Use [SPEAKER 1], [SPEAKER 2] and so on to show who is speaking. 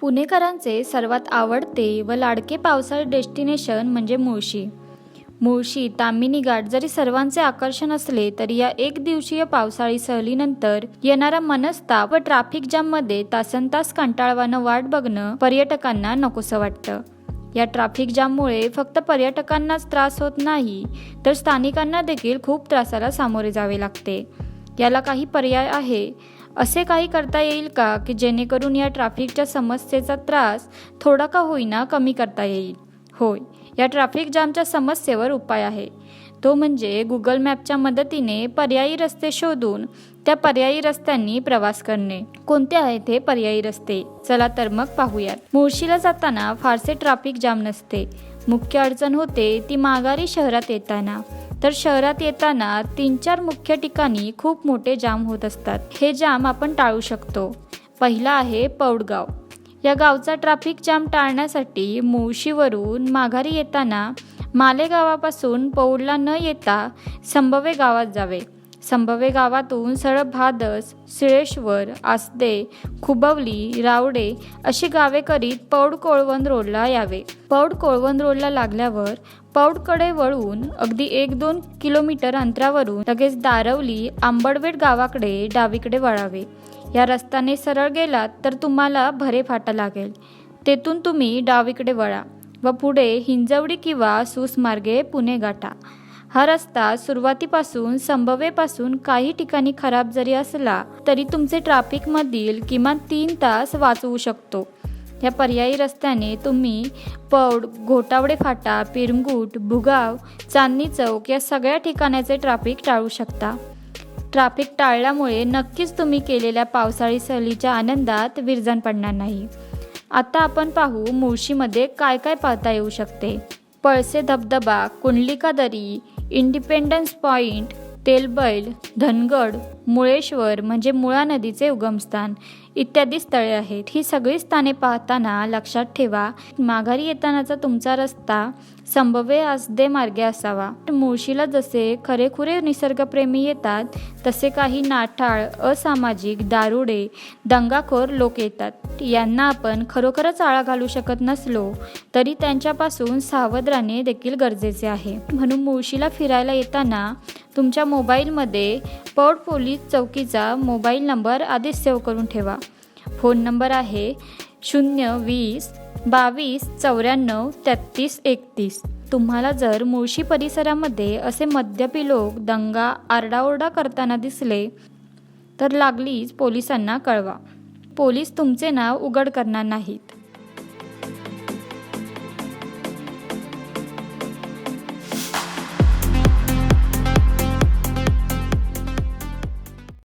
[SPEAKER 1] पुणेकरांचे सर्वात आवडते व लाडके पावसाळी डेस्टिनेशन म्हणजे मुळशी. मुळशी तामिनी घाट जरी सर्वांचे आकर्षण असले तरी या एक दिवसीय पावसाळी सहलीनंतर येणारा मनस्ताप व ट्रॅफिक जाममध्ये तासन तास कंटाळवानं वाट बघणं पर्यटकांना नकोसं वाटतं. या ट्रॅफिक जाममुळे फक्त पर्यटकांनाच त्रास होत नाही तर स्थानिकांना देखील खूप त्रासाला सामोरे जावे लागते. याला काही पर्याय आहे. असे काही करता येईल का की जेणेकरून या ट्रॅफिकच्या समस्येचा त्रास थोडा का होईना कमी करता येईल? होय या ट्रॅफिक जामच्या समस्येवर उपाय आहे. तो म्हणजे गुगल मॅपच्या मदतीने पर्यायी रस्ते शोधून त्या पर्यायी रस्त्यांनी प्रवास करणे. कोणते आहेत हे पर्यायी रस्ते? चला तर मग पाहूयात. मुळशीला जाताना फारसे ट्रॅफिक जाम नसते. मुख्य अडचण होते ती माघारी शहरात येताना. तर शहरात येताना तीन चार मुख्य ठिकाणी खूप मोठे जाम होत असतात. हे जाम आपण टाळू शकतो. पहिला आहे पौडगाव. या गावचा ट्रॅफिक जाम टाळण्यासाठी मुळशीवरून माघारी येताना मालेगावापासून पौडला न येता संभवे गावात जावे. संभवे गावातून सरळ भादस सिळेश्वर आसदे खुबवली रावडे अशी गावे करीत पौड कोळवण रोडला यावे. पौड कोळवण रोडला लागल्यावर पौडकडे वळून अगदी एक दोन किलोमीटर अंतरावरून लगेच दारवली आंबडवेट गावाकडे डावीकडे वळावे. या रस्त्याने सरळ गेलात तर तुम्हाला भरे फाटा लागेल. तेथून तुम्ही डावीकडे वळा व पुढे हिंजवडी किंवा सुसमार्गे पुणे गाठा. हा रस्ता सुरुवातीपासून संभवेपासून काही ठिकाणी खराब जरी असला तरी तुमचे ट्रॅफिकमधील किमान तीन तास वाचवू शकतो. या पर्यायी रस्त्याने तुम्ही पौड घोटावडे फाटा पिरंगूट भुगाव चांदणी चौक या सगळ्या ठिकाणाचे ट्रॅफिक टाळू शकता. ट्रॅफिक टाळल्यामुळे नक्कीच तुम्ही केलेल्या पावसाळी सहलीच्या आनंदात विरजण पडणार नाही. आता आपण पाहू मुळशीमध्ये काय काय पाहता येऊ शकते. पळसे धबधबा कुंडलिका दरी इंडिपेंडन्स पॉईंट तेलबैल धनगड मुळेश्वर म्हणजे मुळा नदीचे उगमस्थान. इत्यादी स्थळे आहेत. ही सगळी स्थाने पाहताना लक्षात ठेवा माघारी येतानाचा तुमचा रस्ता संभव्य असदे मार्गे असावा. मुळशीला जसे खरेखुरे निसर्गप्रेमी येतात तसे काही नाठाळ असामाजिक दारुडे दंगाखोर लोक येतात. यांना आपण खरोखरच आळा घालू शकत नसलो तरी त्यांच्यापासून सावध राहणे देखील गरजेचे आहे. म्हणून मुळशीला फिरायला येताना तुमच्या मोबाईलमध्ये पोर्ट पोलीस चौकीचा मोबाईल नंबर आधीच सेव्ह करून ठेवा. फोन नंबर आहे शून्य वीस बावीस चौऱ्याण्णव तेहतीस एकतीस. तुम्हाला जर मुळशी परिसरामध्ये असे मद्यपी लोक दंगा आरडाओरडा करताना दिसले तर लागलीच पोलिसांना कळवा. पोलीस तुमचे नाव उघड करणार नाहीत.